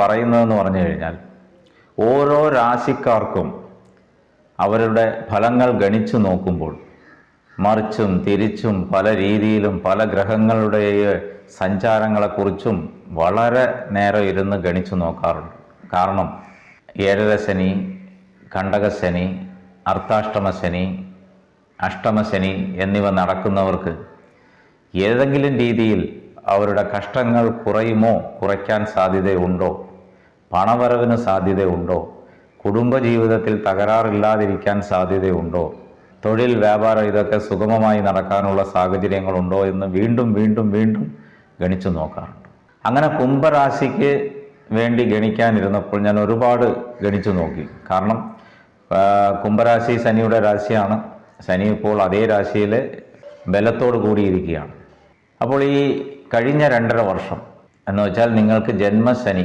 പറയുന്നതെന്ന് പറഞ്ഞു കഴിഞ്ഞാൽ ഓരോ രാശിക്കാർക്കും അവരുടെ ഫലങ്ങൾ ഗണിച്ചു നോക്കുമ്പോൾ മറിച്ചും തിരിച്ചും പല രീതിയിലും പല ഗ്രഹങ്ങളുടെ സഞ്ചാരങ്ങളെക്കുറിച്ചും വളരെ നേരം ഇരുന്ന് ഗണിച്ചു നോക്കാറുണ്ട്. കാരണം ഏഴര ശനി കണ്ടകശനി അർത്താഷ്ടമശനി അഷ്ടമശനി എന്നിവ നടക്കുന്നവർക്ക് ഏതെങ്കിലും രീതിയിൽ അവരുടെ കഷ്ടങ്ങൾ കുറയുമോ കുറയ്ക്കാൻ സാധ്യതയുണ്ടോ? പണവരവിന് സാധ്യതയുണ്ടോ? കുടുംബജീവിതത്തിൽ തകരാറില്ലാതിരിക്കാൻ സാധ്യതയുണ്ടോ? തൊഴിൽ വ്യാപാരം ഇതൊക്കെ സുഗമമായി നടക്കാനുള്ള സാഹചര്യങ്ങളുണ്ടോ എന്ന് വീണ്ടും വീണ്ടും വീണ്ടും ഗണിച്ചു നോക്കാറുണ്ട്. അങ്ങനെ കുംഭരാശിക്ക് വേണ്ടി ഗണിക്കാനിരുന്നപ്പോൾ ഞാൻ ഒരുപാട് ഗണിച്ചു നോക്കി. കാരണം കുംഭരാശി ശനിയുടെ രാശിയാണ്. ശനി ഇപ്പോൾ അതേ രാശിയിൽ ബലത്തോട് കൂടിയിരിക്കുകയാണ്. അപ്പോൾ ഈ കഴിഞ്ഞ രണ്ടര വർഷം എന്ന് വെച്ചാൽ നിങ്ങൾക്ക് ജന്മശനി